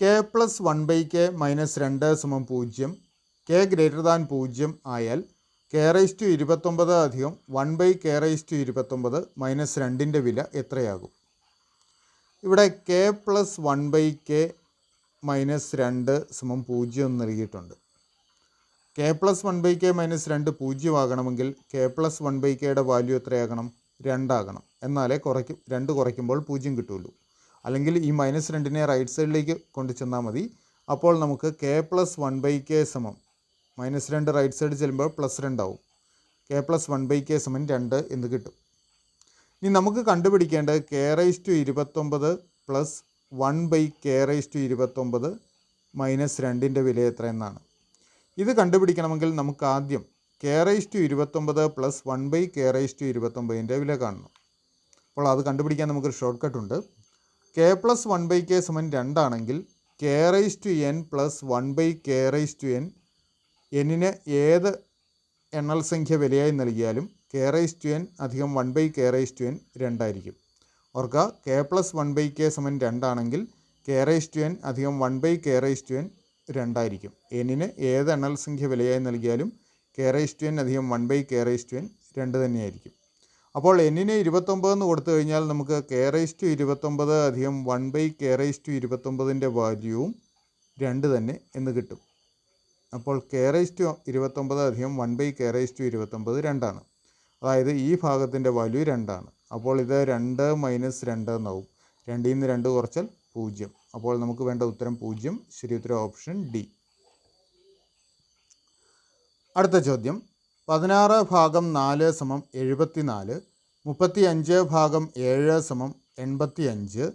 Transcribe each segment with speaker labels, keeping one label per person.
Speaker 1: K plus one by K minus രണ്ട് സമം പൂജ്യം. കെ ഗ്രേറ്റർ ദാൻ പൂജ്യം ആയാൽ കെ റൈസ് ടു ഇരുപത്തൊമ്പത് അധികം one by K raise to ഇരുപത്തൊമ്പത് മൈനസ് രണ്ടിന്റെ വില എത്രയാകും? ഇവിടെ K plus one by K minus രണ്ട് സമം പൂജ്യം എന്ന് നൽകിയിട്ടുണ്ട്. K plus one by K minus രണ്ട് പൂജ്യമാകണമെങ്കിൽ കെ പ്ലസ് വൺ ബൈ കെയുടെ വാല്യൂ എത്രയാകണം? രണ്ടാകണം. എന്നാലേ കുറയ്ക്കും രണ്ട് കുറയ്ക്കുമ്പോൾ പൂജ്യം കിട്ടുള്ളൂ അല്ലെങ്കിൽ ഈ മൈനസ് രണ്ടിനെ റൈറ്റ് സൈഡിലേക്ക് കൊണ്ടു ചെന്നാൽ മതി. അപ്പോൾ നമുക്ക് K plus one by K സമം. മൈനസ് രണ്ട് റൈറ്റ് സൈഡ് ചെല്ലുമ്പോൾ plus രണ്ടാവും K plus one by K സമം രണ്ട് എന്ന് കിട്ടും. ഇനി നമുക്ക് കണ്ടുപിടിക്കേണ്ടത് കെ റൈസ് ടു ഇരുപത്തൊമ്പത് plus one by K raise to ഇരുപത്തൊമ്പത് മൈനസ് രണ്ടിന്റെ വില എത്രയെന്നാണ് ഇത് കണ്ടുപിടിക്കണമെങ്കിൽ നമുക്ക് ആദ്യം കെ റൈസ് ടു ഇരുപത്തൊമ്പത് plus one by K raise to ഇരുപത്തൊമ്പതിന്റെ വില കാണണം. അപ്പോൾ അത് കണ്ടുപിടിക്കാൻ നമുക്കൊരു ഷോർട്ട് കട്ട് ഉണ്ട്. K plus one by K summon രണ്ടാണെങ്കിൽ K raise to N plus one by K raise to N എന്നിന് ഏത് എണ്ണൽ സംഖ്യ വിലയായി നൽകിയാലും കെ റൈസ് ടു എൻ അധികം one by K raise to N രണ്ടായിരിക്കും. ഓർക്കുക K plus one by K സമൻ രണ്ടാണെങ്കിൽ K raise to N അധികം one by K raise to N രണ്ടായിരിക്കും. എന്നിന് ഏത് എണ്ണൽ സംഖ്യ വിലയായി നൽകിയാലും കെ റൈസ് ടു എൻ അധികം one by K raise to N രണ്ട് തന്നെയായിരിക്കും. അപ്പോൾ എന്നിന് ഇരുപത്തൊമ്പത് എന്ന് കൊടുത്തു കഴിഞ്ഞാൽ നമുക്ക് കെ റൈസ് ടു ഇരുപത്തൊമ്പത് അധികം one by K raise to ഇരുപത്തൊമ്പതിന്റെ വാല്യൂവും രണ്ട് തന്നെ എന്ന് കിട്ടും. അപ്പോൾ കെ റൈസ് ടു ഇരുപത്തൊമ്പത് അധികം one by K raise to ഇരുപത്തൊമ്പത് രണ്ടാണ്. അതായത് ഈ ഭാഗത്തിന്റെ വാല്യൂ രണ്ടാണ്. അപ്പോൾ ഇത് രണ്ട് മൈനസ് രണ്ട് എന്നാവും. രണ്ടിൽ നിന്ന് രണ്ട് കുറച്ചാൽ പൂജ്യം. അപ്പോൾ നമുക്ക് വേണ്ട ഉത്തരം പൂജ്യം. ശരി ഉത്തരം ഓപ്ഷൻ ഡി അടുത്ത ചോദ്യം. പതിനാറ് ഭാഗം നാല് സമം എഴുപത്തി നാല് മുപ്പത്തി അഞ്ച് ഭാഗം ഏഴ് സമം എൺപത്തി അഞ്ച്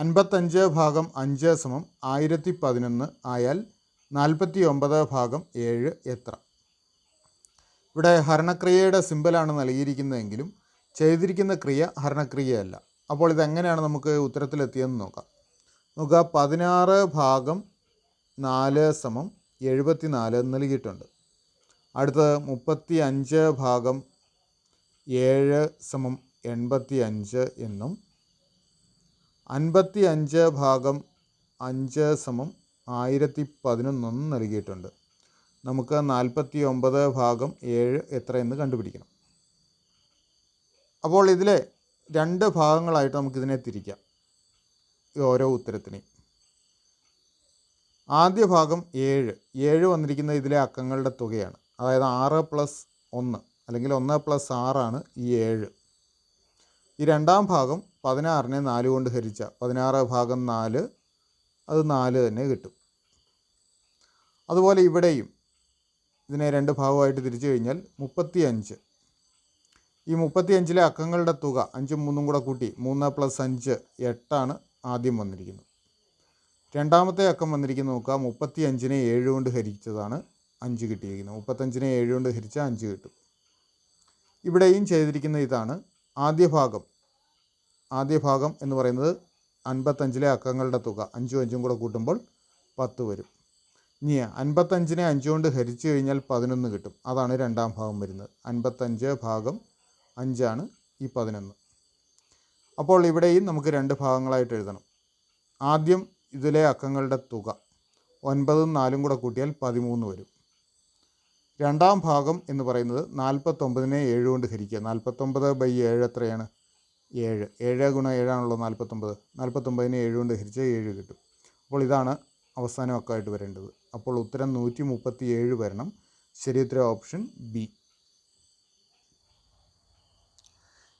Speaker 1: അൻപത്തഞ്ച് ഭാഗം അഞ്ച് സമം ആയിരത്തി പതിനൊന്ന് ആയാൽ നാൽപ്പത്തി ഒമ്പത് ഭാഗം ഏഴ് എത്ര? ഇവിടെ ഹരണക്രിയയുടെ സിമ്പലാണ് നൽകിയിരിക്കുന്നതെങ്കിലും ചെയ്തിരിക്കുന്ന ക്രിയ ഹരണക്രിയയല്ല. അപ്പോൾ ഇതെങ്ങനെയാണ് നമുക്ക് ഉത്തരത്തിലെത്തിയെന്ന് നോക്കാം. നോക്കുക പതിനാറ് ഭാഗം നാല് സമം എഴുപത്തി നാല് നൽകിയിട്ടുണ്ട്. അടുത്തത് മുപ്പത്തി അഞ്ച് ഭാഗം ഏഴ് സമം എൺപത്തി അഞ്ച് എന്നും അൻപത്തി അഞ്ച് ഭാഗം അഞ്ച് സമം ആയിരത്തി പതിനൊന്നെന്നും നൽകിയിട്ടുണ്ട്. നമുക്ക് നാൽപ്പത്തി ഒമ്പത് ഭാഗം ഏഴ് എത്രയെന്ന് കണ്ടുപിടിക്കണം. അപ്പോൾ ഇതിലെ രണ്ട് ഭാഗങ്ങളായിട്ട് നമുക്കിതിനെ തിരിക്കാം. ഈ ഓരോ ഉത്തരത്തിനെയും. ആദ്യ ഭാഗം ഏഴ്. ഏഴ് വന്നിരിക്കുന്ന ഇതിലെ അക്കങ്ങളുടെ തുകയാണ്. അതായത് ആറ് പ്ലസ് ഒന്ന് അല്ലെങ്കിൽ ഒന്ന് പ്ലസ് ആറാണ് ഈ ഏഴ്. ഈ രണ്ടാം ഭാഗം പതിനാറിനെ നാല് കൊണ്ട് ഹരിച്ച. പതിനാറ് ഭാഗം നാല് അത് നാല് തന്നെ കിട്ടും. അതുപോലെ ഇവിടെയും ഇതിനെ രണ്ട് ഭാഗമായിട്ട് തിരിച്ചു കഴിഞ്ഞാൽ മുപ്പത്തി അഞ്ച് ഈ മുപ്പത്തി അഞ്ചിലെ അക്കങ്ങളുടെ തുക അഞ്ചും മൂന്നും കൂടെ കൂട്ടി മൂന്ന് പ്ലസ് അഞ്ച് എട്ടാണ് ആദ്യം വന്നിരിക്കുന്നത്. രണ്ടാമത്തെ അക്കം വന്നിരിക്കുന്നത് നോക്കുക മുപ്പത്തി അഞ്ചിനെ ഏഴ് കൊണ്ട് ഹരിച്ചതാണ്. അഞ്ച് കിട്ടിയിരിക്കുന്നത് മുപ്പത്തഞ്ചിനെ ഏഴ് കൊണ്ട് ഹരിച്ചാൽ അഞ്ച് കിട്ടും. ഇവിടെയും ചെയ്തിരിക്കുന്ന ഇതാണ് ആദ്യ ഭാഗം. ആദ്യ ഭാഗം എന്ന് പറയുന്നത് അൻപത്തഞ്ചിലെ അക്കങ്ങളുടെ തുക. അഞ്ചും അഞ്ചും കൂടെ കൂട്ടുമ്പോൾ പത്ത് വരും. ഇനി അൻപത്തഞ്ചിനെ അഞ്ച് കൊണ്ട് ഹരിച്ചു കഴിഞ്ഞാൽ പതിനൊന്ന് കിട്ടും. അതാണ് രണ്ടാം ഭാഗം വരുന്നത്. അൻപത്തഞ്ച് ഭാഗം അഞ്ചാണ് ഈ പതിനൊന്ന്. അപ്പോൾ ഇവിടെയും നമുക്ക് രണ്ട് ഭാഗങ്ങളായിട്ട് എഴുതണം. ആദ്യം ഇതിലെ അക്കങ്ങളുടെ തുക. ഒൻപതും നാലും കൂടെ കൂട്ടിയാൽ പതിമൂന്ന് വരും. രണ്ടാം ഭാഗം എന്ന് പറയുന്നത് നാൽപ്പത്തൊമ്പതിനെ ഏഴ് കൊണ്ട് ഹരിക്കുക. നാൽപ്പത്തൊമ്പത് ബൈ ഏഴ് എത്രയാണ്? ഏഴ്. ഏഴ് ഗുണം ഏഴാണല്ലോ നാൽപ്പത്തൊമ്പത് നാൽപ്പത്തൊമ്പതിനെ ഏഴ് കൊണ്ട് ഹരിച്ചാൽ ഏഴ് കിട്ടും. അപ്പോൾ ഇതാണ് അവസാനമൊക്കെ ആയിട്ട് വരേണ്ടത്. അപ്പോൾ ഉത്തരം നൂറ്റി മുപ്പത്തി ഏഴ് വരണം. ശരി ഉത്തരം option B.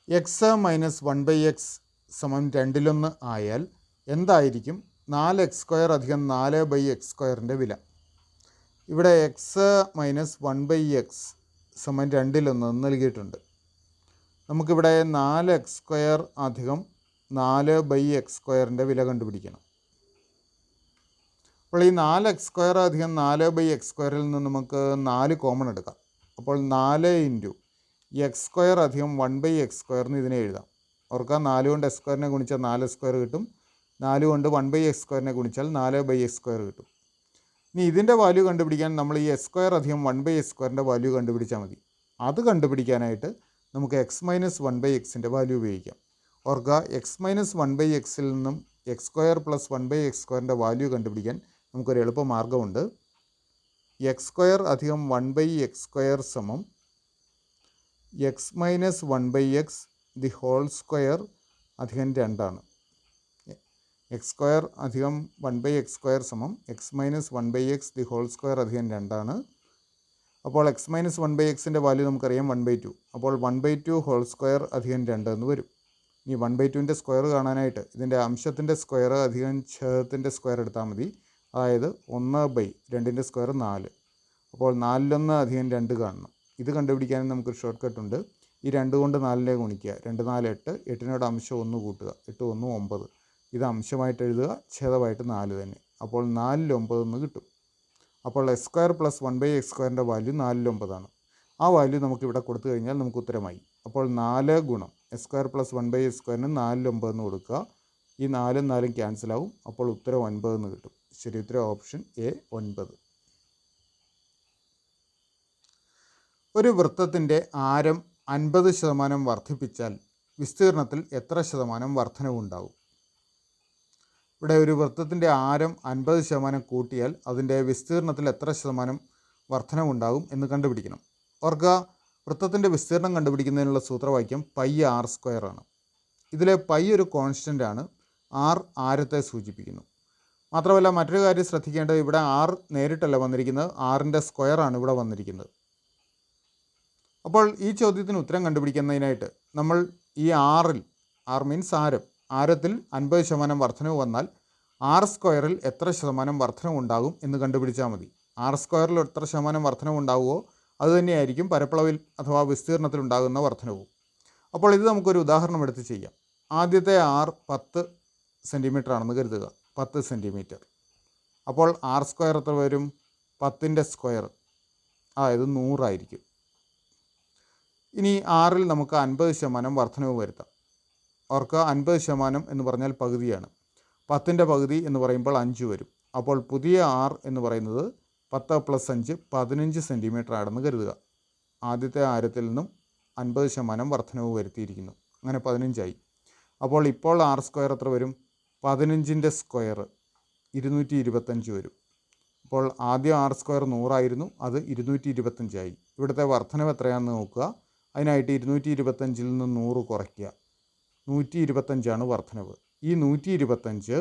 Speaker 1: X minus one by X സമം രണ്ടിലൊന്ന് ആയാൽ എന്തായിരിക്കും? നാല് എക്സ് സ്ക്വയർ അധികം നാല് ബൈ എക്സ് സ്ക്വയറിന്റെ വില. ഇവിടെ X minus one by X സമം രണ്ടിലൊന്ന് നൽകിയിട്ടുണ്ട്. നമുക്കിവിടെ നാല് എക്സ് സ്ക്വയർ അധികം നാല് ബൈ എക്സ് സ്ക്വയറിന്റെ വില കണ്ടുപിടിക്കണം. അപ്പോൾ ഈ നാല് എക്സ് സ്ക്വയർ അധികം നാല് ബൈ എക്സ് സ്ക്വയറിൽ നിന്ന് നമുക്ക് നാല് കോമൺ എടുക്കാം. അപ്പോൾ നാല് ഇന്റു എക്സ് സ്ക്വയർ അധികം വൺ ബൈ എക്സ് സ്ക്വയറിന് ഇതിനെ എഴുതാം. ഓർക്കുക നാല് കൊണ്ട് എക്സ് സ്ക്വയറിനെ ഗുണിച്ചാൽ നാല് സ്ക്വയർ കിട്ടും. നാല് കൊണ്ട് വൺ ബൈ എക്സ് സ്ക്വയറിനെ ഗുണിച്ചാൽ നാല് ബൈ എക്സ് സ്ക്വയർ കിട്ടും. ഇനി ഇതിന്റെ വാല്യൂ കണ്ടുപിടിക്കാൻ നമ്മൾ ഈ എസ് സ്ക്വയർ അധികം വൺ ബൈ എസ് സ്ക്വയറിന്റെ വാല്യൂ കണ്ടുപിടിച്ചാൽ മതി. അത് കണ്ടുപിടിക്കാനായിട്ട് നമുക്ക് എക്സ് മൈനസ് വൺ ബൈ എക്സിന്റെ വാല്യൂ ഉപയോഗിക്കാം. ഓർക്കുക എക്സ് മൈനസ് വൺ ബൈ എക്സിൽ നിന്നും X square plus one by X സ്ക്വയറിന്റെ വാല്യൂ കണ്ടുപിടിക്കാൻ നമുക്കൊരു എളുപ്പ മാർഗമുണ്ട്. എക്സ് സ്ക്വയർ അധികം വൺ ബൈ എക്സ് സ്ക്വയർ സമം X minus one by X the whole square അധികം രണ്ടാണ്. എക്സ് സ്ക്വയർ അധികം വൺ ബൈ എക്സ് സ്ക്വയർ സമം X minus one by X the whole square അധികം രണ്ടാണ്. അപ്പോൾ എക്സ് മൈനസ് വൺ ബൈ എക്സിന്റെ വാല്യൂ നമുക്കറിയാം വൺ ബൈ ടു. അപ്പോൾ one by two whole square അധികം രണ്ട് എന്ന് വരും. ഇനി വൺ ബൈ ടുവിന്റെ സ്ക്വയർ കാണാനായിട്ട് ഇതിന്റെ അംശത്തിന്റെ സ്ക്വയർ അധികം ഛേദത്തിന്റെ സ്ക്വയർ എടുത്താൽ മതി. അതായത് ഒന്ന് ബൈ രണ്ടിന്റെ സ്ക്വയർ നാല്. അപ്പോൾ നാലിലൊന്ന് അധികം രണ്ട് കാണണം. ഇത് കണ്ടുപിടിക്കാനും നമുക്കൊരു ഷോർട്ട് കട്ട് ഉണ്ട്. ഈ രണ്ട് കൊണ്ട് നാലിനെ ഗുണിക്കുക. രണ്ട് നാല് എട്ട്. എട്ടിനോട് അംശം ഒന്ന് കൂട്ടുക. എട്ട് ഒന്ന് ഒമ്പത്. ഇത് അംശമായിട്ട് എഴുതുക ഛേദമായിട്ട് നാല് തന്നെ. അപ്പോൾ നാലിൽ ഒമ്പത് എന്ന് കിട്ടും. അപ്പോൾ X square plus one by X സ്ക്വയറിന്റെ വാല്യൂ നാലിൽ ഒമ്പതാണ്. ആ വാല്യൂ നമുക്ക് ഇവിടെ കൊടുത്തു കഴിഞ്ഞാൽ നമുക്ക് ഉത്തരമായി. അപ്പോൾ നാല് ഗുണം X square plus one by X സ്ക്വയറിന് നാലിൽ ഒമ്പത് എന്ന് കൊടുക്കുക. ഈ നാലും നാലും ക്യാൻസലാവും അപ്പോൾ ഉത്തരം ഒൻപത് എന്ന് കിട്ടും. ശരി ഉത്തരം ഓപ്ഷൻ എ ഒൻപത്. ഒരു വൃത്തത്തിന്റെ ആരം അൻപത് ശതമാനം വർദ്ധിപ്പിച്ചാൽ വിസ്തീർണത്തിൽ എത്ര ശതമാനം വർധനവുണ്ടാവും ഇവിടെ ഒരു വൃത്തത്തിന്റെ ആരം അൻപത് ശതമാനം കൂട്ടിയാൽ അതിന്റെ വിസ്തീർണത്തിൽ എത്ര ശതമാനം വർധനമുണ്ടാകും എന്ന് കണ്ടുപിടിക്കണം. ഓർക്കുക വൃത്തത്തിന്റെ വിസ്തീർണം കണ്ടുപിടിക്കുന്നതിനുള്ള സൂത്രവാക്യം പൈ ആർ സ്ക്വയർ ആണ്. ഇതിലെ പൈ ഒരു കോൺസ്റ്റന്റ് ആണ് ആർ ആരത്തെ സൂചിപ്പിക്കുന്നു. മാത്രമല്ല മറ്റൊരു കാര്യം ശ്രദ്ധിക്കേണ്ടത് ഇവിടെ ആർ നേരിട്ടല്ല വന്നിരിക്കുന്നത് ആറിന്റെ ആണ് ഇവിടെ വന്നിരിക്കുന്നത്. അപ്പോൾ ഈ ചോദ്യത്തിന് ഉത്തരം കണ്ടുപിടിക്കുന്നതിനായിട്ട് നമ്മൾ ഈ ആറിൽ ആർ മീൻസ് ആരം ആരത്തിൽ അൻപത് ശതമാനം വർധനവ് വന്നാൽ ആർ സ്ക്വയറിൽ എത്ര ശതമാനം വർധനവ് ഉണ്ടാകും എന്ന് കണ്ടുപിടിച്ചാൽ മതി. ആർ സ്ക്വയറിൽ എത്ര ശതമാനം വർധനവ് ഉണ്ടാവുമോ അതുതന്നെയായിരിക്കും പരപ്പളവിൽ അഥവാ വിസ്തീർണത്തിൽ ഉണ്ടാകുന്ന വർധനവും. അപ്പോൾ ഇത് നമുക്കൊരു ഉദാഹരണം എടുത്ത് ചെയ്യാം. ആദ്യത്തെ ആർ പത്ത് സെന്റിമീറ്റർ ആണെന്ന് കരുതുക. പത്ത് സെന്റിമീറ്റർ അപ്പോൾ ആർ സ്ക്വയർ എത്ര വരും? പത്തിന്റെ സ്ക്വയർ. അതായത് നൂറായിരിക്കും. ഇനി ആറിൽ നമുക്ക് അൻപത് ശതമാനം വർധനവ് വരുത്താം. ഓർക്കുക അൻപത് ശതമാനം എന്ന് പറഞ്ഞാൽ പകുതിയാണ്. പത്തിന്റെ പകുതി എന്ന് പറയുമ്പോൾ അഞ്ച് വരും. അപ്പോൾ പുതിയ ആർ എന്ന് പറയുന്നത് പത്ത് പ്ലസ് അഞ്ച് പതിനഞ്ച് സെന്റിമീറ്റർ ആണെന്ന് കരുതുക. ആദ്യത്തെ ആരത്തിൽ നിന്നും അൻപത് ശതമാനം വർധനവ് വരുത്തിയിരിക്കുന്നു. അങ്ങനെ പതിനഞ്ചായി. അപ്പോൾ ഇപ്പോൾ ആർ സ്ക്വയർ എത്ര വരും? പതിനഞ്ചിന്റെ സ്ക്വയർ ഇരുന്നൂറ്റി ഇരുപത്തഞ്ച് വരും. അപ്പോൾ ആദ്യം ആർ സ്ക്വയർ നൂറായിരുന്നു അത് ഇരുന്നൂറ്റി ഇരുപത്തഞ്ചായി. ഇവിടുത്തെ വർധനവ് എത്രയാണെന്ന് നോക്കുക. അതിനായിട്ട് ഇരുന്നൂറ്റി ഇരുപത്തഞ്ചിൽ നിന്ന് നൂറ് കുറയ്ക്കുക. നൂറ്റി ഇരുപത്തഞ്ചാണ് വർധനവ് ഈ നൂറ്റി ഇരുപത്തഞ്ച്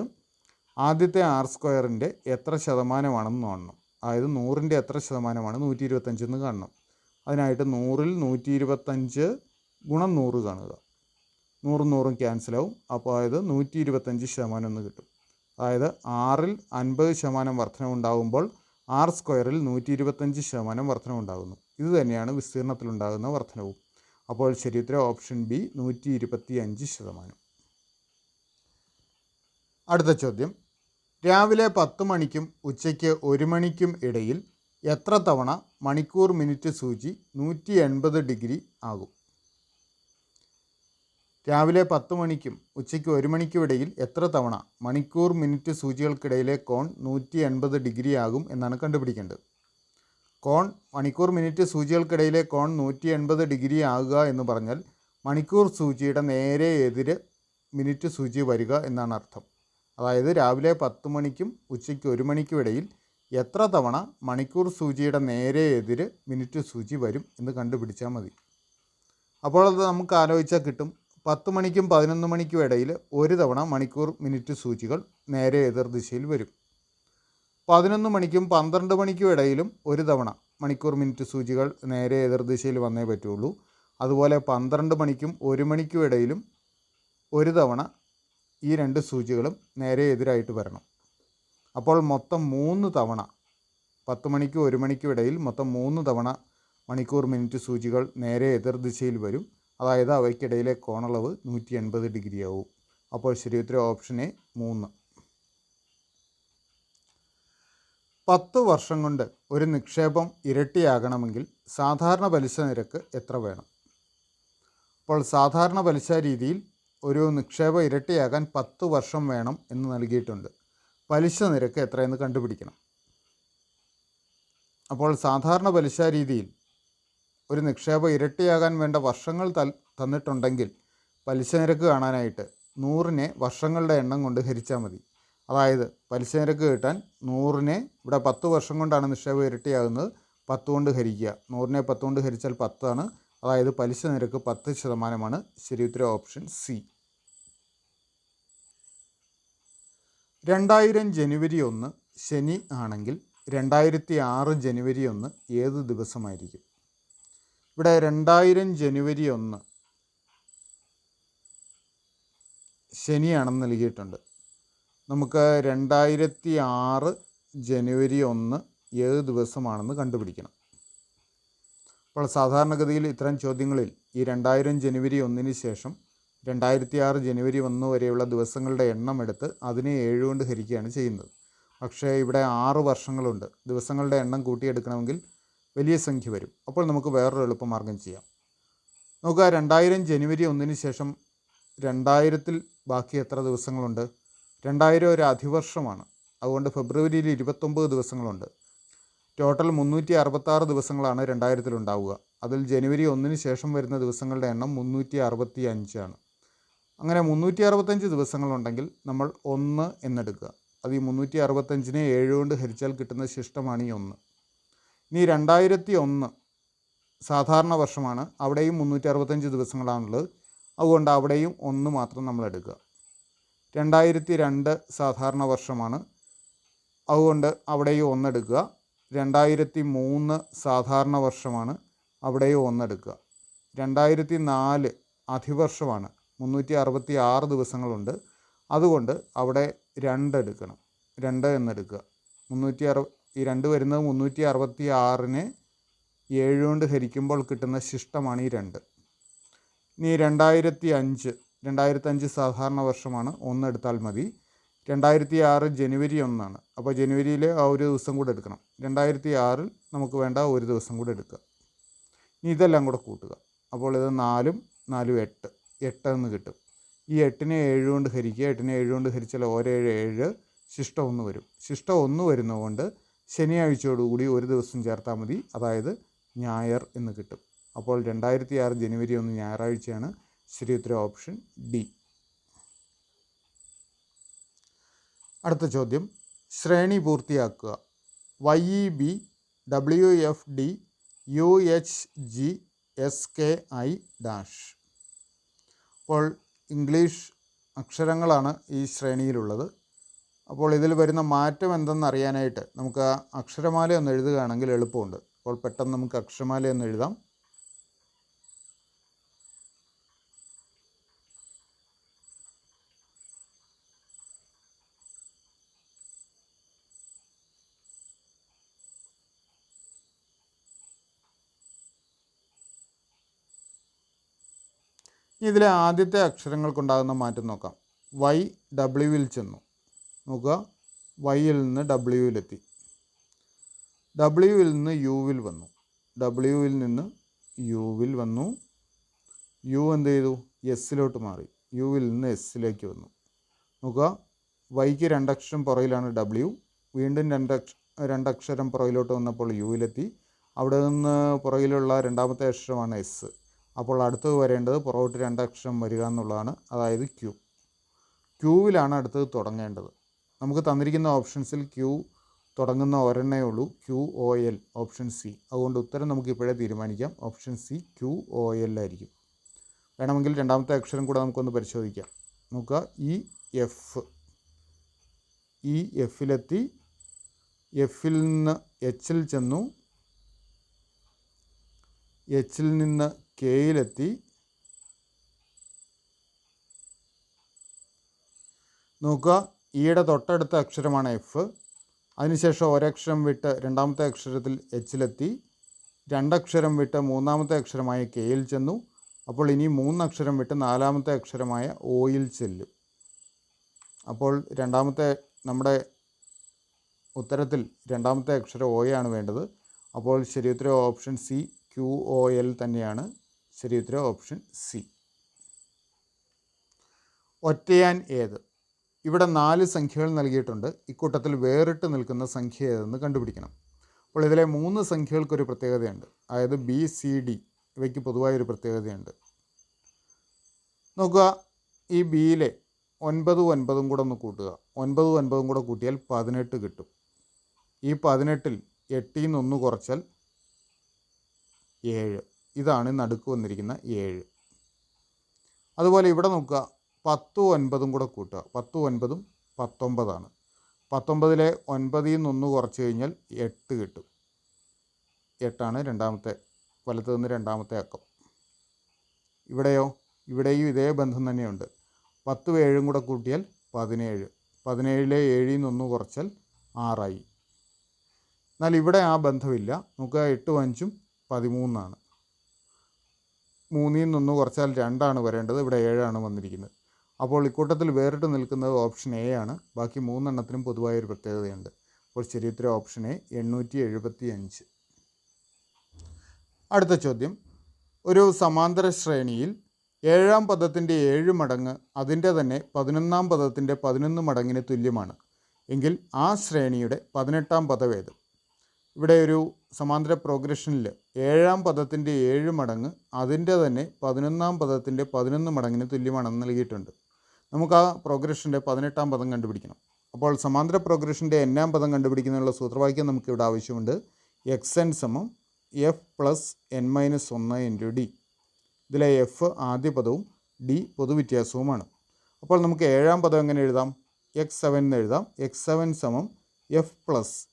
Speaker 1: ആദ്യത്തെ ആർ സ്ക്വയറിന്റെ എത്ര ശതമാനമാണെന്ന് കാണണം. അതായത് നൂറിന്റെ എത്ര ശതമാനമാണ് നൂറ്റി ഇരുപത്തഞ്ച് എന്ന് കാണണം. അതിനായിട്ട് നൂറിൽ നൂറ്റി ഇരുപത്തഞ്ച് ഗുണം നൂറ് കാണുക. നൂറും നൂറും ക്യാൻസലാവും അപ്പോൾ അതായത് നൂറ്റി ഇരുപത്തഞ്ച് ശതമാനം എന്ന് കിട്ടും. അതായത് ആറിൽ അൻപത് ശതമാനം വർധനം ഉണ്ടാകുമ്പോൾ ആർ സ്ക്വയറിൽ നൂറ്റി ഇരുപത്തഞ്ച് ശതമാനം വർധനം ഉണ്ടാകുന്നു. ഇത് തന്നെയാണ് വിസ്തീർണത്തിലുണ്ടാകുന്ന വർധനവും അപ്പോൾ ശരിയുത്തരം ഓപ്ഷൻ ബി നൂറ്റി ഇരുപത്തി അഞ്ച് ശതമാനം. അടുത്ത ചോദ്യം. രാവിലെ പത്ത് മണിക്കും ഉച്ചയ്ക്ക് ഒരു മണിക്കും ഇടയിൽ എത്ര തവണ മണിക്കൂർ മിനിറ്റ് സൂചി നൂറ്റി എൺപത് ഡിഗ്രി ആകും? രാവിലെ പത്ത് മണിക്കും ഉച്ചയ്ക്ക് ഒരു മണിക്കും ഇടയിൽ എത്ര തവണ മണിക്കൂർ മിനിറ്റ് സൂചികൾക്കിടയിലെ കോൺ നൂറ്റി എൺപത് ഡിഗ്രി ആകും എന്നാണ് കണ്ടുപിടിക്കേണ്ടത്? കോൺ മണിക്കൂർ മിനിറ്റ് സൂചികൾക്കിടയിലെ കോൺ നൂറ്റി എൺപത് ഡിഗ്രി ആകുക എന്ന് പറഞ്ഞാൽ മണിക്കൂർ സൂചിയുടെ നേരെ എതിര് മിനിറ്റ് സൂചി വരിക എന്നാണ് അർത്ഥം. അതായത് രാവിലെ പത്ത് മണിക്കും ഉച്ചയ്ക്ക് ഒരു മണിക്കും ഇടയിൽ എത്ര തവണ മണിക്കൂർ സൂചിയുടെ നേരെ എതിര് മിനിറ്റ് സൂചി വരും എന്ന് കണ്ടുപിടിച്ചാൽ മതി. അപ്പോൾ അത് നമുക്ക് ആലോചിച്ചാൽ കിട്ടും. പത്ത് മണിക്കും പതിനൊന്ന് മണിക്കും ഇടയിൽ ഒരു തവണ മണിക്കൂർ മിനിറ്റ് സൂചികൾ നേരെ എതിർ ദിശയിൽ വരും. പതിനൊന്ന് മണിക്കും പന്ത്രണ്ട് മണിക്കും ഇടയിലും ഒരു തവണ മണിക്കൂർ മിനിറ്റ് സൂചികൾ നേരെ എതിർദിശയിൽ വന്നേ പറ്റുള്ളൂ. അതുപോലെ പന്ത്രണ്ട് മണിക്കും ഒരു മണിക്കും ഇടയിലും ഒരു തവണ ഈ രണ്ട് സൂചികളും നേരെ എതിരായിട്ട് വരണം. അപ്പോൾ മൊത്തം മൂന്ന് തവണ പത്ത് മണിക്കും ഒരു മണിക്കും ഇടയിൽ മൊത്തം മൂന്ന് തവണ മണിക്കൂർ മിനിറ്റ് സൂചികൾ നേരെ എതിർദിശയിൽ വരും. അതായത് അവയ്ക്കിടയിലെ കോണളവ് നൂറ്റി എൺപത് ഡിഗ്രി ആവും അപ്പോൾ ശരിയുത്തരം ഓപ്ഷൻ എ മൂന്ന്. പത്ത് വർഷം കൊണ്ട് ഒരു നിക്ഷേപം ഇരട്ടിയാകണമെങ്കിൽ സാധാരണ പലിശ നിരക്ക് എത്ര വേണം? അപ്പോൾ സാധാരണ പലിശ രീതിയിൽ ഒരു നിക്ഷേപം ഇരട്ടിയാകാൻ പത്ത് വർഷം വേണം എന്ന് നൽകിയിട്ടുണ്ട്. പലിശ നിരക്ക് എത്രയെന്ന് കണ്ടുപിടിക്കണം. അപ്പോൾ സാധാരണ പലിശ രീതിയിൽ ഒരു നിക്ഷേപം ഇരട്ടിയാകാൻ വേണ്ട വർഷങ്ങൾ തന്നിട്ടുണ്ടെങ്കിൽ പലിശ നിരക്ക് കാണാനായിട്ട് നൂറിനെ വർഷങ്ങളുടെ എണ്ണം കൊണ്ട് ഹരിച്ചാൽ മതി. അതായത് പലിശ നിരക്ക് കിട്ടാൻ നൂറിനെ ഇവിടെ പത്ത് വർഷം കൊണ്ടാണ് നിക്ഷേപം ഇരട്ടിയാകുന്നത്. പത്ത് കൊണ്ട് ഹരിക്കുക. നൂറിനെ പത്ത് കൊണ്ട് ഹരിച്ചാൽ പത്താണ് അതായത് പലിശ നിരക്ക് പത്ത് ശതമാനമാണ്. ശരി ഉത്തരം ഓപ്ഷൻ സി. രണ്ടായിരം ജനുവരി ഒന്ന് ശനി ആണെങ്കിൽ രണ്ടായിരത്തി ആറ് ജനുവരി ഒന്ന് ഏത് ദിവസമായിരിക്കും? ഇവിടെ രണ്ടായിരം ജനുവരി ഒന്ന് ശനിയാണെന്ന് നൽകിയിട്ടുണ്ട്. നമുക്ക് രണ്ടായിരത്തി ആറ് ജനുവരി ഒന്ന് ഏത് ദിവസമാണെന്ന് കണ്ടുപിടിക്കണം. അപ്പോൾ സാധാരണഗതിയിൽ ഇത്തരം ചോദ്യങ്ങളിൽ ഈ രണ്ടായിരം ജനുവരി ഒന്നിന് ശേഷം രണ്ടായിരത്തി ആറ് ജനുവരി ഒന്ന് വരെയുള്ള ദിവസങ്ങളുടെ എണ്ണം എടുത്ത് അതിനെ ഏഴ് കൊണ്ട് ഹരിക്കുകയാണ് ചെയ്യുന്നത്. പക്ഷേ ഇവിടെ ആറ് വർഷങ്ങളുണ്ട്. ദിവസങ്ങളുടെ എണ്ണം കൂട്ടിയെടുക്കണമെങ്കിൽ വലിയ സംഖ്യ വരും. അപ്പോൾ നമുക്ക് വേറൊരു എളുപ്പമാർഗം ചെയ്യാം. നോക്കുക രണ്ടായിരം ജനുവരി ഒന്നിന് ശേഷം രണ്ടായിരത്തിൽ ബാക്കി എത്ര ദിവസങ്ങളുണ്ട്? രണ്ടായിരം ഒരു അധിവർഷമാണ് അതുകൊണ്ട് ഫെബ്രുവരിയിൽ ഇരുപത്തൊമ്പത് ദിവസങ്ങളുണ്ട്. ടോട്ടൽ മുന്നൂറ്റി അറുപത്താറ് ദിവസങ്ങളാണ് രണ്ടായിരത്തിലുണ്ടാവുക. അതിൽ ജനുവരി ഒന്നിന് ശേഷം വരുന്ന ദിവസങ്ങളുടെ എണ്ണം മുന്നൂറ്റി അറുപത്തി അഞ്ചാണ് അങ്ങനെ മുന്നൂറ്റി അറുപത്തഞ്ച് ദിവസങ്ങളുണ്ടെങ്കിൽ നമ്മൾ ഒന്ന് എന്നെടുക്കുക. അത് ഈ മുന്നൂറ്റി അറുപത്തഞ്ചിനെ ഏഴ് കൊണ്ട് ഹരിച്ചാൽ കിട്ടുന്ന ശിഷ്ടമാണ് ഈ ഒന്ന്. ഇനി രണ്ടായിരത്തി ഒന്ന് സാധാരണ വർഷമാണ്. അവിടെയും മുന്നൂറ്റി അറുപത്തഞ്ച് ദിവസങ്ങളാണുള്ളത്. അതുകൊണ്ട് അവിടെയും ഒന്ന് മാത്രം നമ്മൾ എടുക്കുക രണ്ടായിരത്തി രണ്ട് സാധാരണ വർഷമാണ്. അതുകൊണ്ട് അവിടെയും ഒന്നെടുക്കുക. രണ്ടായിരത്തി മൂന്ന് സാധാരണ വർഷമാണ്. അവിടെയും ഒന്നെടുക്കുക. രണ്ടായിരത്തി നാല് അധിവർഷമാണ്. മുന്നൂറ്റി അറുപത്തി ആറ് ദിവസങ്ങളുണ്ട്. അതുകൊണ്ട് അവിടെ രണ്ടെടുക്കണം. രണ്ട് എന്നെടുക്കുക. മുന്നൂറ്റി അറു ഈ രണ്ട് വരുന്നത് മുന്നൂറ്റി അറുപത്തി ആറിന് ഏഴ് കൊണ്ട് ഹരിക്കുമ്പോൾ കിട്ടുന്ന ശിഷ്ടമാണ് ഈ രണ്ട്. ഇനി രണ്ടായിരത്തി അഞ്ച് രണ്ടായിരത്തി അഞ്ച് സാധാരണ വർഷമാണ്. ഒന്നെടുത്താൽ മതി. രണ്ടായിരത്തി ആറ് ജനുവരി ഒന്നാണ്. അപ്പോൾ ജനുവരിയിൽ ആ ഒരു ദിവസം കൂടെ എടുക്കണം. രണ്ടായിരത്തി ആറിൽ നമുക്ക് വേണ്ട ഒരു ദിവസം കൂടെ എടുക്കുക. ഇനി ഇതെല്ലാം കൂടെ കൂട്ടുക. അപ്പോൾ ഇത് നാലും നാലും എട്ട്. എട്ട് എന്ന് കിട്ടും. ഈ എട്ടിനെ ഏഴ് കൊണ്ട് ഹരിക്കുക. എട്ടിനെ ഏഴ് കൊണ്ട് ഹരിച്ചാൽ ഓരോ ഏഴ് ശിഷ്ടം ഒന്ന് വരും. ശിഷ്ടം ഒന്ന് വരുന്നതുകൊണ്ട് ശനിയാഴ്ചയോടുകൂടി ഒരു ദിവസം ചേർത്താൽ മതി. അതായത് ഞായർ എന്ന് കിട്ടും. അപ്പോൾ രണ്ടായിരത്തി ആറ് ജനുവരി ഒന്ന് ഞായറാഴ്ചയാണ്. ശരി ഉത്തരം ഓപ്ഷൻ ബി അടുത്ത ചോദ്യം. ശ്രേണി പൂർത്തിയാക്കുക. Y E B W F D U H G S K I dash അപ്പോൾ ഇംഗ്ലീഷ് അക്ഷരങ്ങളാണ് ഈ ശ്രേണിയിലുള്ളത്. അപ്പോൾ ഇതിൽ വരുന്ന മാറ്റം എന്തെന്ന് അറിയാനായിട്ട് നമുക്ക് ആ അക്ഷരമാല ഒന്ന് എഴുതുകയാണെങ്കിൽ എളുപ്പമുണ്ട്. അപ്പോൾ പെട്ടെന്ന് നമുക്ക് അക്ഷരമാല ഒന്ന് എഴുതാം. ഇതിലെ ആദ്യത്തെ അക്ഷരങ്ങൾക്കുണ്ടാകുന്ന മാറ്റം നോക്കാം. വൈ ഡബ്ല്യുവിൽ ചെന്നു. നോക്കുക. വൈയിൽ നിന്ന് ഡബ്ല്യുവിലെത്തി ഡബ്ല്യുവിൽ നിന്ന് യുവിൽ വന്നു. ഡബ്ല്യുവിൽ നിന്ന് യുവിൽ വന്നു. യു എന്ത് ചെയ്തു? എസ്സിലോട്ട് മാറി. യുവിൽ നിന്ന് എസ്സിലേക്ക് വന്നു. നോക്കുക. വൈക്ക് രണ്ടക്ഷരം പുറയിലാണ് ഡബ്ല്യു വീണ്ടും രണ്ടക്ഷ രണ്ടക്ഷരം പുറകിലോട്ട് വന്നപ്പോൾ യുവിലെത്തി അവിടെ നിന്ന് പുറകിലുള്ള രണ്ടാമത്തെ അക്ഷരമാണ് എസ് അപ്പോൾ അടുത്തത് വരേണ്ടത് പുറകോട്ട് രണ്ടക്ഷരം വരിക എന്നുള്ളതാണ്. അതായത് ക്യൂ ക്യൂവിലാണ് അടുത്തത് തുടങ്ങേണ്ടത്. നമുക്ക് തന്നിരിക്കുന്ന ഓപ്ഷൻസിൽ ക്യൂ തുടങ്ങുന്ന ഒരെണ്ണേ ഉള്ളൂ. Q O L option C അതുകൊണ്ട് ഉത്തരം നമുക്ക് ഇപ്പോഴേ തീരുമാനിക്കാം. Option C Q O L ആയിരിക്കും. വേണമെങ്കിൽ രണ്ടാമത്തെ അക്ഷരം കൂടെ നമുക്കൊന്ന് പരിശോധിക്കാം. നോക്കുക. ഇ എഫ് ഇ എഫിലെത്തി എഫിൽ നിന്ന് എച്ചിൽ ചെന്നു. എച്ചിൽ നിന്ന് കെയിലെത്തി. നോക്കുക ഇയുടെ തൊട്ടടുത്ത അക്ഷരമാണ് എഫ് അതിനുശേഷം ഒരക്ഷരം വിട്ട് രണ്ടാമത്തെ അക്ഷരത്തിൽ എച്ചിലെത്തി രണ്ടക്ഷരം വിട്ട് മൂന്നാമത്തെ അക്ഷരമായ കെയിൽ ചെന്നു. അപ്പോൾ ഇനി മൂന്നക്ഷരം വിട്ട് നാലാമത്തെ അക്ഷരമായ ഓയിൽ ചെല്ലും. അപ്പോൾ രണ്ടാമത്തെ നമ്മുടെ ഉത്തരത്തിൽ രണ്ടാമത്തെ അക്ഷരം ഓയാണ് വേണ്ടത്. അപ്പോൾ ശരിയുത്തരം option C Q O L തന്നെയാണ്. ശരിയുത്തരം ഓപ്ഷൻ സി. ഒറ്റയാൻ ഏത്? ഇവിടെ നാല് സംഖ്യകൾ നൽകിയിട്ടുണ്ട്. ഇക്കൂട്ടത്തിൽ വേറിട്ട് നിൽക്കുന്ന സംഖ്യ ഏതെന്ന് കണ്ടുപിടിക്കണം. അപ്പോൾ ഇതിലെ മൂന്ന് സംഖ്യകൾക്കൊരു പ്രത്യേകതയുണ്ട്. അതായത് ബി സി ഡി. ഇവയ്ക്ക് പൊതുവായൊരു പ്രത്യേകതയുണ്ട്. നോക്കുക. ഈ ബിയിലെ ഒൻപത് ഒൻപതും കൂടെ ഒന്ന് കൂട്ടുക. ഒൻപത് ഒൻപതും കൂടെ കൂട്ടിയാൽ പതിനെട്ട് കിട്ടും. ഈ പതിനെട്ടിൽ എട്ടിൽ നിന്ന് ഒന്ന് കുറച്ചാൽ ഏഴ്. ഇതാണ് നടുക്ക് വന്നിരിക്കുന്ന ഏഴ്. അതുപോലെ ഇവിടെ നോക്കുക പത്തും ഒൻപതും കൂടെ കൂട്ടുക. പത്തും ഒൻപതും പത്തൊമ്പതാണ്. പത്തൊമ്പതിലെ ഒൻപതിൽ നിന്ന് കുറച്ച് കഴിഞ്ഞാൽ എട്ട് കിട്ടും. എട്ടാണ് രണ്ടാമത്തെ വലത്ത് നിന്ന് രണ്ടാമത്തെ അക്കം. ഇവിടെയോ? ഇവിടെയും ഇതേ ബന്ധം തന്നെയുണ്ട്. പത്തും ഏഴും കൂടെ കൂട്ടിയാൽ പതിനേഴ്. പതിനേഴിലെ ഏഴിൽ നിന്ന് കുറച്ചാൽ ആറായി. എന്നാൽ ഇവിടെ ആ ബന്ധമില്ല. നമുക്ക് എട്ടും അഞ്ചും പതിമൂന്നാണ്. മൂന്നിൽ നിന്ന് കുറച്ചാൽ രണ്ടാണ് വരേണ്ടത്. ഇവിടെ ഏഴാണ് വന്നിരിക്കുന്നത്. അപ്പോൾ ഇക്കൂട്ടത്തിൽ വേറിട്ട് നിൽക്കുന്നത് ഓപ്ഷൻ എ ആണ്. ബാക്കി മൂന്നെണ്ണത്തിനും പൊതുവായൊരു പ്രത്യേകതയുണ്ട്. അപ്പോൾ ശരിയുത്തരം ഓപ്ഷൻ എ എണ്ണൂറ്റി എഴുപത്തി അഞ്ച് അടുത്ത ചോദ്യം. ഒരു സമാന്തര ശ്രേണിയിൽ ഏഴാം പദത്തിന്റെ ഏഴ് മടങ്ങ് അതിന്റെ തന്നെ പതിനൊന്നാം പദത്തിന്റെ പതിനൊന്ന് മടങ്ങിന് തുല്യമാണ്. എങ്കിൽ ആ ശ്രേണിയുടെ പതിനെട്ടാം പദവേത് ഇവിടെ ഒരു സമാന്തര പ്രോഗ്രഷനിൽ ഏഴാം പദത്തിന്റെ ഏഴ് മടങ്ങ് അതിന്റെ തന്നെ പതിനൊന്നാം പദത്തിന്റെ പതിനൊന്ന് മടങ്ങിന് തുല്യമാണെന്ന് നൽകിയിട്ടുണ്ട്. നമുക്ക് ആ പ്രോഗ്രഷന്റെ പതിനെട്ടാം പദം കണ്ടുപിടിക്കണം. അപ്പോൾ സമാന്തര പ്രോഗ്രഷന്റെ എന്നാം പദം കണ്ടുപിടിക്കുന്നതിനുള്ള സൂത്രവാക്യം നമുക്കിവിടെ ആവശ്യമുണ്ട്. എക്സ് എൻ സമം എഫ് പ്ലസ് എൻ മൈനസ് ഒന്ന് ഇന്റു ഡി ഇതിലെ എഫ് ആദ്യ പദവും ഡി പൊതുവ്യത്യാസവുമാണ്. അപ്പോൾ നമുക്ക് ഏഴാം പദം എങ്ങനെ എഴുതാം? എക്സ് സെവൻ എന്ന് എഴുതാം. എക്സ് സെവൻ സമം എഫ് പ്ലസ്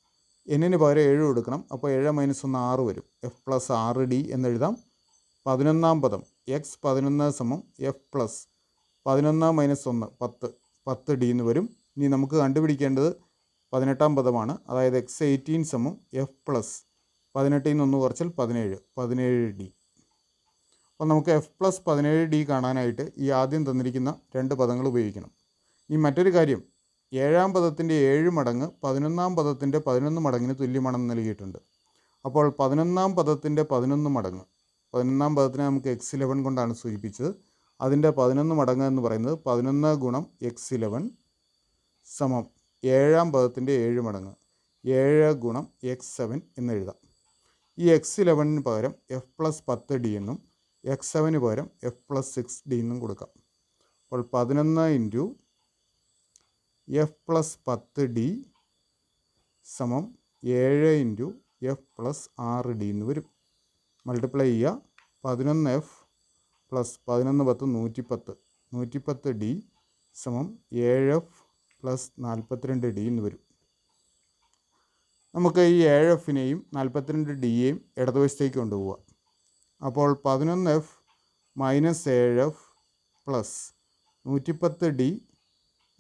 Speaker 1: എന്നിന് പകരം ഏഴ് കൊടുക്കണം. അപ്പോൾ ഏഴ് മൈനസ് ഒന്ന് ആറ് വരും. എഫ് പ്ലസ് ആറ് ഡി എന്നെഴുതാം. പതിനൊന്നാം പദം എക്സ് പതിനൊന്ന് സമം എഫ് പ്ലസ് പതിനൊന്ന് മൈനസ് ഒന്ന് പത്ത് പത്ത് ഡി എന്ന് വരും. ഇനി നമുക്ക് കണ്ടുപിടിക്കേണ്ടത് പതിനെട്ടാം പദമാണ്. അതായത് എക്സ് എയ്റ്റീൻ സമം എഫ് പ്ലസ് പതിനെട്ടിൽ നിന്ന് ഒന്ന് കുറച്ചാൽ പതിനേഴ് പതിനേഴ് ഡി അപ്പോൾ നമുക്ക് എഫ് പ്ലസ് പതിനേഴ് ഡി കാണാനായിട്ട് ഈ ആദ്യം തന്നിരിക്കുന്ന രണ്ട് പദങ്ങൾ ഉപയോഗിക്കണം. ഇനി മറ്റൊരു കാര്യം ഏഴാം പദത്തിന്റെ ഏഴ് മടങ്ങ് പതിനൊന്നാം പദത്തിന്റെ പതിനൊന്ന് മടങ്ങിന് തുല്യമാണെന്ന് നൽകിയിട്ടുണ്ട്. അപ്പോൾ പതിനൊന്നാം പദത്തിന്റെ പതിനൊന്ന് മടങ്ങ് പതിനൊന്നാം പദത്തിനെ നമുക്ക് എക്സ് ഇലവൻ കൊണ്ടാണ് സൂചിപ്പിച്ചത്. അതിന്റെ പതിനൊന്ന് മടങ്ങ് എന്ന് പറയുന്നത് പതിനൊന്ന് ഗുണം എക്സ് ഇലവൻ സമം ഏഴാം പദത്തിന്റെ ഏഴ് മടങ്ങ് ഏഴ് ഗുണം എക്സ് സെവൻ എന്ന് എഴുതാം. ഈ എക്സ് ഇലവനിന് പകരം എഫ് പ്ലസ് പത്ത് ഡി എന്നും എക്സ് സെവന് പകരം എഫ് പ്ലസ് സിക്സ് ഡി എന്നും കൊടുക്കാം. അപ്പോൾ പതിനൊന്ന് ഇന്റു എഫ് പ്ലസ് പത്ത് ഡി സമം ഏഴ് ഇന്റു എഫ് പ്ലസ് ആറ് ഡി എന്ന് വരും. മൾട്ടിപ്ലൈ ചെയ്യുക. പതിനൊന്ന് എഫ് പ്ലസ് പതിനൊന്ന് പത്ത് നൂറ്റിപ്പത്ത്. നൂറ്റിപ്പത്ത് ഡി സമം ഏഴ് എഫ് പ്ലസ് നാൽപ്പത്തിരണ്ട് ഡി എന്ന് വരും. നമുക്ക് ഈ ഏഴ് എഫിനെയും നാൽപ്പത്തിരണ്ട് ഡിയെയും ഇടതുവശത്തേക്ക് കൊണ്ടുപോവുക. അപ്പോൾ പതിനൊന്ന് എഫ് മൈനസ് ഏഴ് എഫ് പ്ലസ് നൂറ്റിപ്പത്ത് ഡി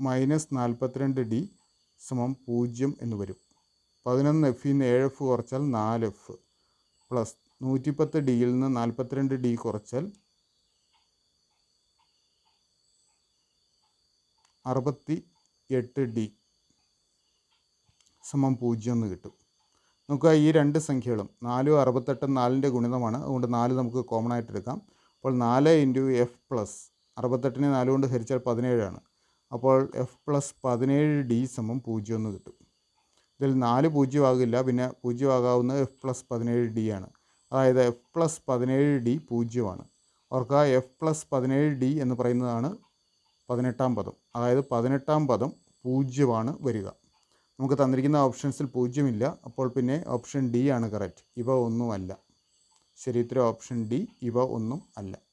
Speaker 1: മൈനസ് നാൽപ്പത്തിരണ്ട് ഡി സമം പൂജ്യം എന്ന് വരും. പതിനൊന്ന് എഫിൽ നിന്ന് ഏഴ് എഫ് കുറച്ചാൽ നാല് എഫ് പ്ലസ് നൂറ്റിപ്പത്ത് ഡിയിൽ നിന്ന് നാൽപ്പത്തിരണ്ട് ഡി കുറച്ചാൽ അറുപത്തി എട്ട് ഡി സമം പൂജ്യം എന്ന് കിട്ടും. നമുക്ക് ഈ രണ്ട് സംഖ്യകളും നാലും അറുപത്തെട്ടും നാലിന്റെ ഗുണിതമാണ്. അതുകൊണ്ട് നാല് നമുക്ക് കോമൺ ആയിട്ട് എടുക്കാം. അപ്പോൾ നാല് ഇന്റു എഫ് പ്ലസ് അറുപത്തെട്ടിനെ നാല് കൊണ്ട് ഹരിച്ചാൽ പതിനേഴാണ്. അപ്പോൾ എഫ് പ്ലസ് പതിനേഴ് ഡി സമം പൂജ്യം എന്ന് കിട്ടും. ഇതിൽ നാല് പൂജ്യമാകില്ല പിന്നെ പൂജ്യമാകാവുന്നത് എഫ് പ്ലസ് പതിനേഴ് ഡി ആണ്. അതായത് എഫ് പ്ലസ് പതിനേഴ് ഡി പൂജ്യമാണ്. ഓർക്കുക എഫ് പ്ലസ് പതിനേഴ് ഡി എന്ന് പറയുന്നതാണ് പതിനെട്ടാം പദം. അതായത് പതിനെട്ടാം പദം പൂജ്യമാണ് വരിക. നമുക്ക് തന്നിരിക്കുന്ന ഓപ്ഷൻസിൽ പൂജ്യമില്ല അപ്പോൾ പിന്നെ ഓപ്ഷൻ ഡി ആണ് കറക്റ്റ് ഇവ ഒന്നുമല്ല ശരി ഇത്ര ഓപ്ഷൻ ഡി ഇവ ഒന്നും അല്ല.